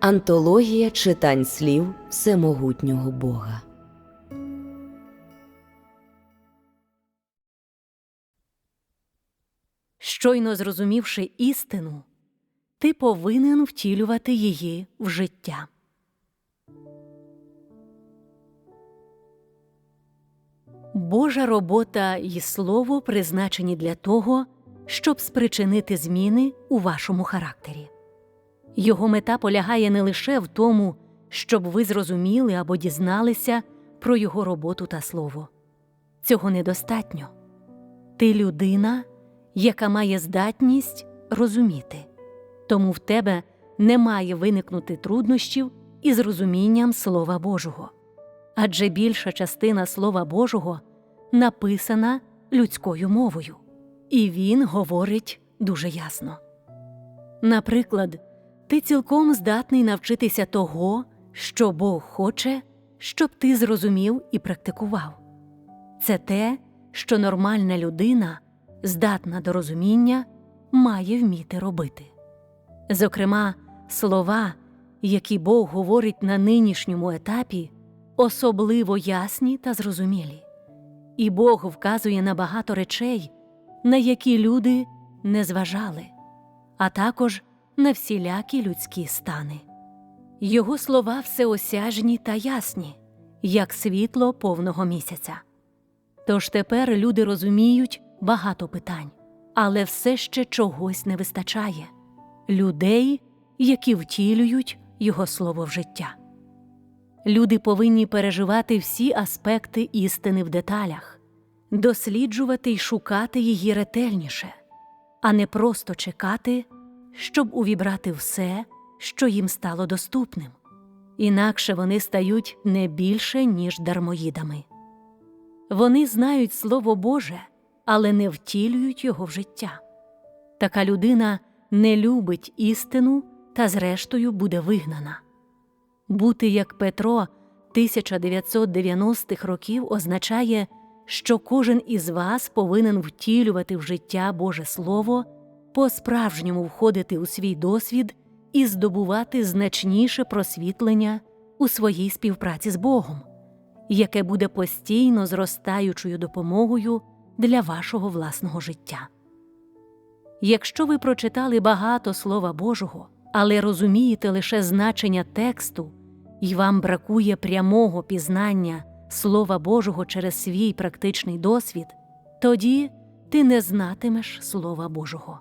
Антологія читань слів Всемогутнього Бога. Щойно зрозумівши істину, ти повинен втілювати її в життя. Божа робота і слово призначені для того, щоб спричинити зміни у вашому характері. Його мета полягає не лише в тому, щоб ви зрозуміли або дізналися про його роботу та слово. Цього недостатньо. Ти людина, яка має здатність розуміти, тому в тебе не має виникнути труднощів із розумінням Слова Божого, адже більша частина Слова Божого написана людською мовою, і він говорить дуже ясно. Наприклад, ти цілком здатний навчитися того, що Бог хоче, щоб ти зрозумів і практикував. Це те, що нормальна людина, здатна до розуміння, має вміти робити. Зокрема, слова, які Бог говорить на нинішньому етапі, особливо ясні та зрозумілі, і Бог вказує на багато речей, на які люди не зважали, а також на всілякі людські стани. Його слова всеосяжні та ясні, як світло повного місяця. Тож тепер люди розуміють багато питань, але все ще чогось не вистачає людей, які втілюють його слово в життя. Люди повинні переживати всі аспекти істини в деталях, досліджувати й шукати її ретельніше, а не просто чекати, щоб увібрати все, що їм стало доступним. Інакше вони стають не більше, ніж дармоїдами. Вони знають Слово Боже, але не втілюють його в життя. Така людина не любить істину та, зрештою, буде вигнана. Бути як Петро 1990-х років означає, що кожен із вас повинен втілювати в життя Боже Слово, по-справжньому входити у свій досвід і здобувати значніше просвітлення у своїй співпраці з Богом, яке буде постійно зростаючою допомогою для вашого власного життя. Якщо ви прочитали багато Слова Божого, але розумієте лише значення тексту, і вам бракує прямого пізнання Слова Божого через свій практичний досвід, тоді ти не знатимеш Слова Божого.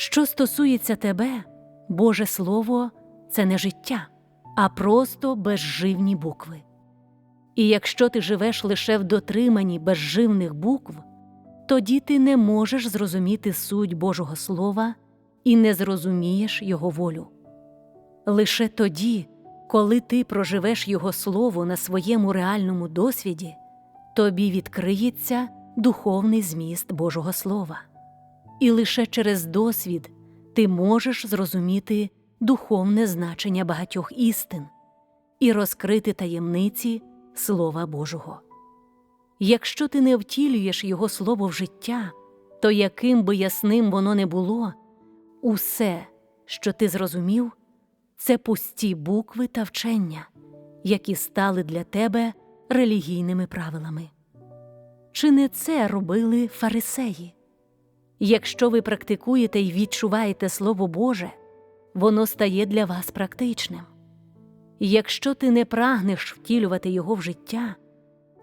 Що стосується тебе, Боже Слово це не життя, а просто безживні букви. І якщо ти живеш лише в дотриманні безживних букв, тоді ти не можеш зрозуміти суть Божого Слова і не зрозумієш Його волю. Лише тоді, коли ти проживеш Його Слово на своєму реальному досвіді, тобі відкриється духовний зміст Божого Слова. І лише через досвід ти можеш зрозуміти духовне значення багатьох істин і розкрити таємниці Слова Божого. Якщо ти не втілюєш Його слово в життя, то яким би ясним воно не було, усе, що ти зрозумів, це пусті букви та вчення, які стали для тебе релігійними правилами. Чи не це робили фарисеї? Якщо ви практикуєте і відчуваєте Слово Боже, воно стає для вас практичним. Якщо ти не прагнеш втілювати його в життя,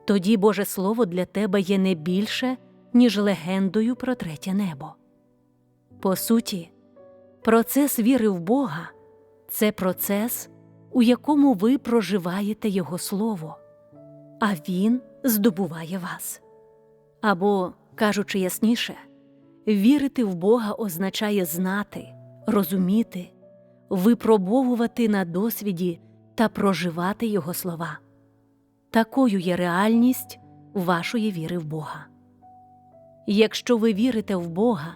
тоді Боже Слово для тебе є не більше, ніж легендою про третє небо. По суті, процес віри в Бога це процес, у якому ви проживаєте Його Слово, а Він здобуває вас. Або, кажучи ясніше, вірити в Бога означає знати, розуміти, випробовувати на досвіді та проживати Його слова. Такою є реальність вашої віри в Бога. Якщо ви вірите в Бога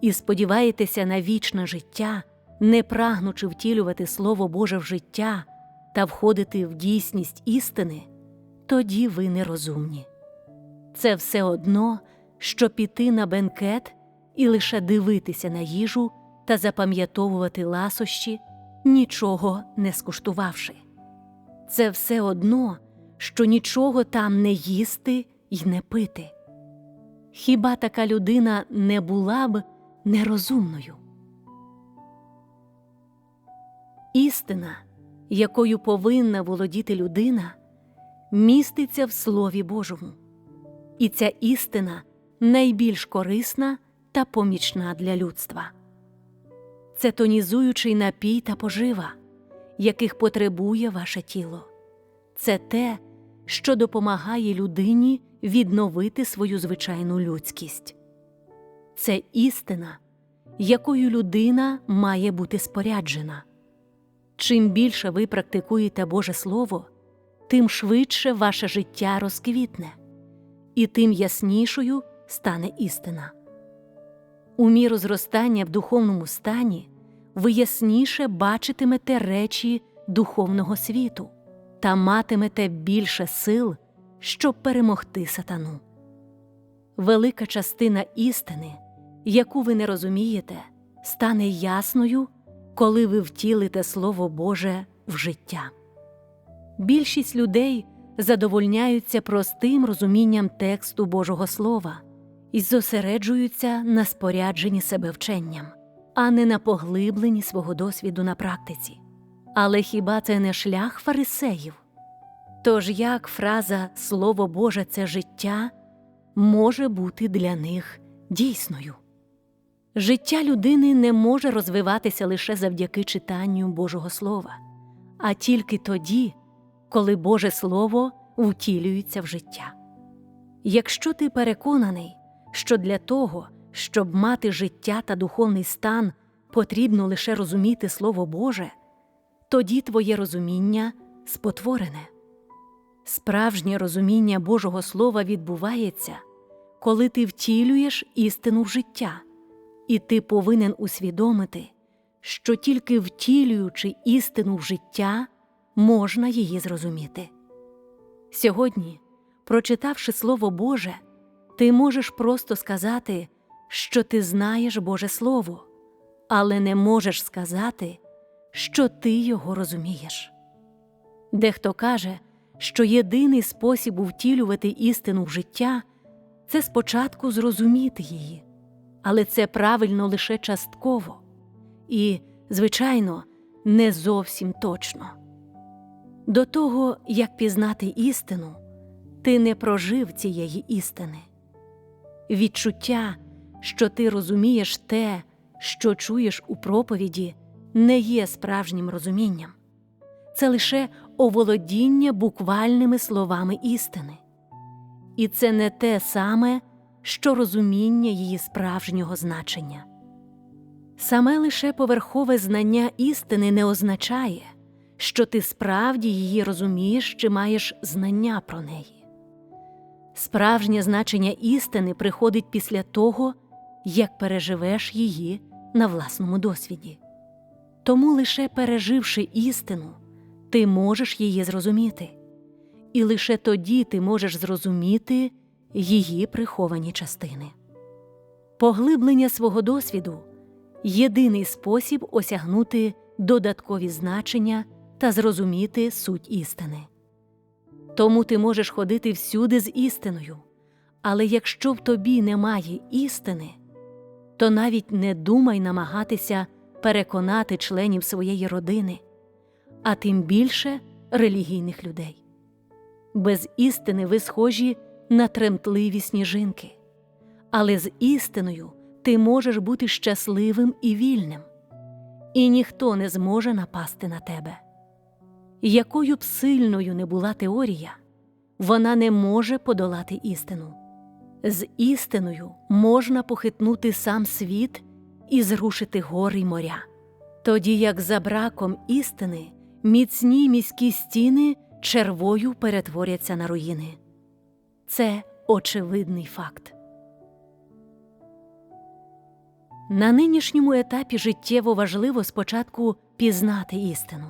і сподіваєтеся на вічне життя, не прагнучи втілювати Слово Боже в життя та входити в дійсність істини, тоді ви нерозумні. Це все одно, що піти на бенкет і лише дивитися на їжу та запам'ятовувати ласощі, нічого не скуштувавши. Це все одно, що нічого там не їсти й не пити. Хіба така людина не була б нерозумною? Істина, якою повинна володіти людина, міститься в Слові Божому, і ця істина найбільш корисна та помічна для людства. Це тонізуючий напій та пожива, яких потребує ваше тіло. Це те, що допомагає людині відновити свою звичайну людськість. Це істина, якою людина має бути споряджена. Чим більше ви практикуєте Боже Слово, тим швидше ваше життя розквітне, і тим яснішою стане істина. У міру зростання в духовному стані ви ясніше бачитимете речі духовного світу та матимете більше сил, щоб перемогти сатану. Велика частина істини, яку ви не розумієте, стане ясною, коли ви втілите Слово Боже в життя. Більшість людей задовольняються простим розумінням тексту Божого Слова і зосереджуються на спорядженні себе вченням, а не на поглибленні свого досвіду на практиці. Але хіба це не шлях фарисеїв? Тож як фраза Слово Боже це життя може бути для них дійсною? Життя людини не може розвиватися лише завдяки читанню Божого Слова, а тільки тоді, коли Боже Слово втілюється в життя. Якщо ти переконаний, що для того, щоб мати життя та духовний стан, потрібно лише розуміти Слово Боже, тоді твоє розуміння спотворене. Справжнє розуміння Божого Слова відбувається, коли ти втілюєш істину в життя, і ти повинен усвідомити, що тільки втілюючи істину в життя, можна її зрозуміти. Сьогодні, прочитавши Слово Боже, ти можеш просто сказати, що ти знаєш Боже Слово, але не можеш сказати, що ти його розумієш. Дехто каже, що єдиний спосіб втілювати істину в життя це спочатку зрозуміти її, але це правильно лише частково і, звичайно, не зовсім точно. До того, як пізнати істину, ти не прожив цієї істини. Відчуття, що ти розумієш те, що чуєш у проповіді, не є справжнім розумінням, це лише оволодіння буквальними словами істини. І це не те саме, що розуміння її справжнього значення. Саме лише поверхове знання істини не означає, що ти справді її розумієш чи маєш знання про неї. Справжнє значення істини приходить після того, як переживеш її на власному досвіді. Тому лише переживши істину, ти можеш її зрозуміти, і лише тоді ти можеш зрозуміти її приховані частини. Поглиблення свого досвіду єдиний спосіб осягнути додаткові значення та зрозуміти суть істини. Тому ти можеш ходити всюди з істиною, але якщо в тобі немає істини, то навіть не думай намагатися переконати членів своєї родини, а тим більше релігійних людей. Без істини ви схожі на тремтливі сніжинки, але з істиною ти можеш бути щасливим і вільним, і ніхто не зможе напасти на тебе. Якою б сильною не була теорія, вона не може подолати істину. З істиною можна похитнути сам світ і зрушити гори й моря. Тоді як за браком істини міцні міські стіни червою перетворяться на руїни. Це очевидний факт. На нинішньому етапі життєво важливо спочатку пізнати істину,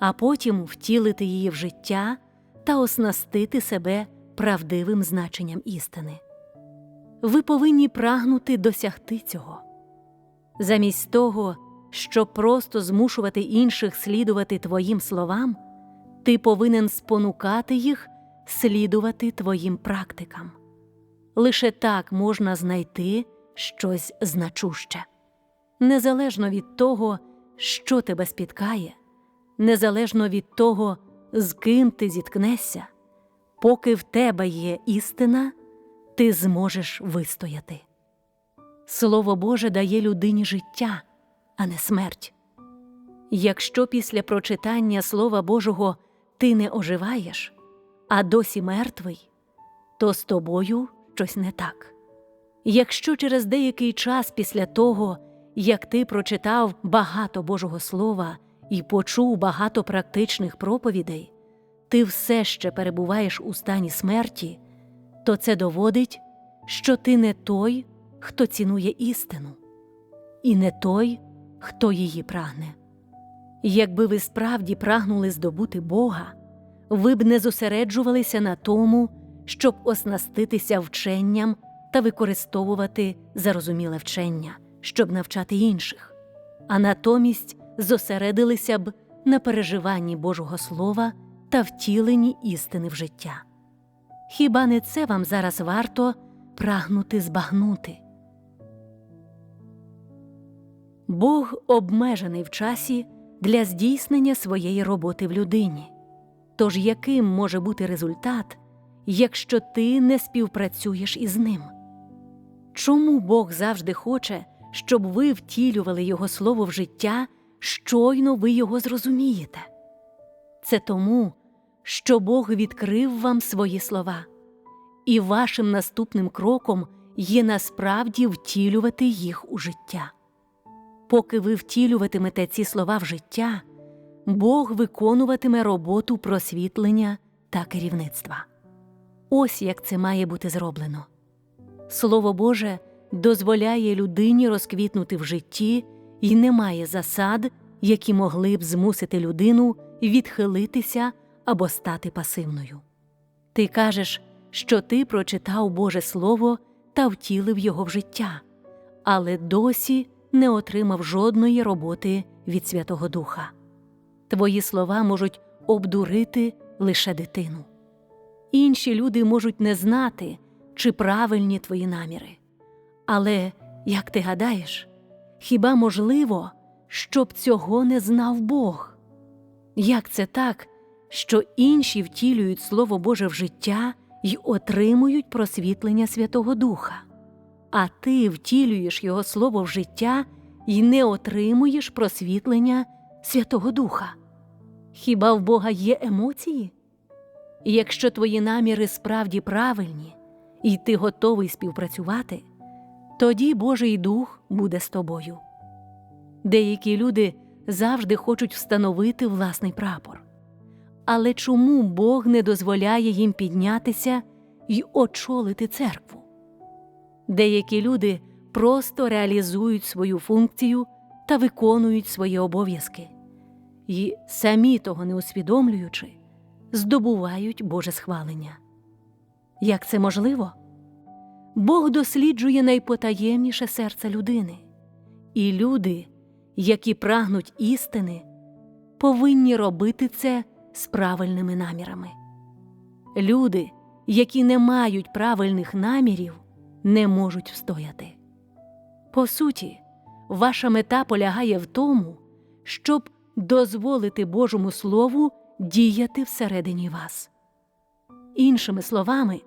а потім втілити її в життя та оснастити себе правдивим значенням істини. Ви повинні прагнути досягти цього. Замість того, щоб просто змушувати інших слідувати твоїм словам, ти повинен спонукати їх слідувати твоїм практикам. Лише так можна знайти щось значуще. Незалежно від того, що тебе спіткає, незалежно від того, з ким ти зіткнешся, поки в тебе є істина, ти зможеш вистояти. Слово Боже дає людині життя, а не смерть. Якщо після прочитання Слова Божого ти не оживаєш, а досі мертвий, то з тобою щось не так. Якщо через деякий час після того, як ти прочитав багато Божого Слова і почув багато практичних проповідей, ти все ще перебуваєш у стані смерті, то це доводить, що ти не той, хто цінує істину, і не той, хто її прагне. Якби ви справді прагнули здобути Бога, ви б не зосереджувалися на тому, щоб оснаститися вченням та використовувати зарозуміле вчення, щоб навчати інших, а натомість зосередилися б на переживанні Божого Слова та втіленні істини в життя. Хіба не це вам зараз варто прагнути збагнути? Бог обмежений в часі для здійснення своєї роботи в людині. Тож яким може бути результат, якщо ти не співпрацюєш із ним? Чому Бог завжди хоче, щоб ви втілювали Його слово в життя, щойно ви його зрозумієте? Це тому, що Бог відкрив вам свої слова, і вашим наступним кроком є насправді втілювати їх у життя. Поки ви втілюватимете ці слова в життя, Бог виконуватиме роботу просвітлення та керівництва. Ось як це має бути зроблено. Слово Боже дозволяє людині розквітнути в житті і немає засад, які могли б змусити людину відхилитися або стати пасивною. Ти кажеш, що ти прочитав Боже Слово та втілив його в життя, але досі не отримав жодної роботи від Святого Духа. Твої слова можуть обдурити лише дитину. Інші люди можуть не знати, чи правильні твої наміри. Але, як ти гадаєш, хіба можливо, щоб цього не знав Бог? Як це так, що інші втілюють Слово Боже в життя й отримують просвітлення Святого Духа, а ти втілюєш Його Слово в життя й не отримуєш просвітлення Святого Духа? Хіба в Бога є емоції? Якщо твої наміри справді правильні, і ти готовий співпрацювати, тоді Божий Дух буде з тобою. Деякі люди завжди хочуть встановити власний прапор. Але чому Бог не дозволяє їм піднятися і очолити церкву? Деякі люди просто реалізують свою функцію та виконують свої обов'язки, і, самі того не усвідомлюючи, здобувають Боже схвалення. Як це можливо? Бог досліджує найпотаємніше серце людини, і люди, які прагнуть істини, повинні робити це з правильними намірами. Люди, які не мають правильних намірів, не можуть встояти. По суті, ваша мета полягає в тому, щоб дозволити Божому Слову діяти всередині вас. Іншими словами,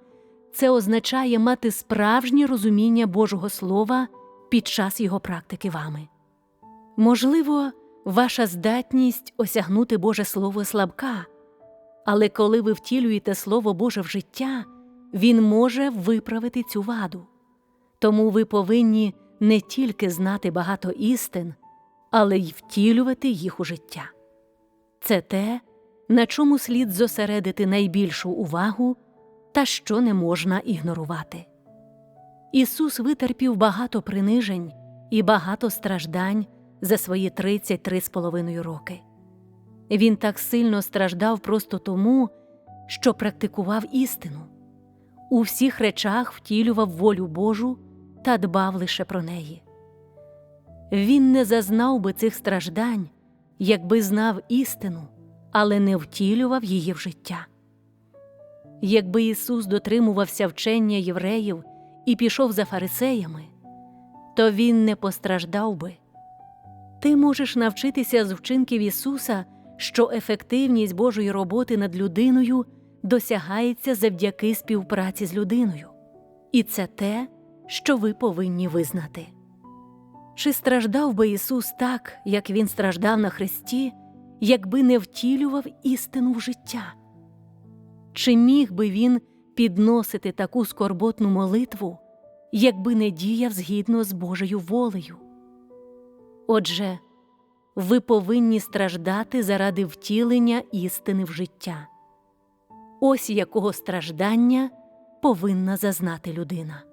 це означає мати справжнє розуміння Божого Слова під час його практики вами. Можливо, ваша здатність осягнути Боже Слово слабка, але коли ви втілюєте Слово Боже в життя, Він може виправити цю ваду. Тому ви повинні не тільки знати багато істин, але й втілювати їх у життя. Це те, на чому слід зосередити найбільшу увагу та що не можна ігнорувати. Ісус витерпів багато принижень і багато страждань за свої 33 з половиною роки. Він так сильно страждав просто тому, що практикував істину, у всіх речах втілював волю Божу та дбав лише про неї. Він не зазнав би цих страждань, якби знав істину, але не втілював її в життя. Якби Ісус дотримувався вчення євреїв і пішов за фарисеями, то Він не постраждав би. Ти можеш навчитися з вчинків Ісуса, що ефективність Божої роботи над людиною досягається завдяки співпраці з людиною. І це те, що ви повинні визнати. Чи страждав би Ісус так, як Він страждав на Христі, якби не втілював істину в життя? Чи міг би Він підносити таку скорботну молитву, якби не діяв згідно з Божою волею? Отже, ви повинні страждати заради втілення істини в життя. Ось якого страждання повинна зазнати людина.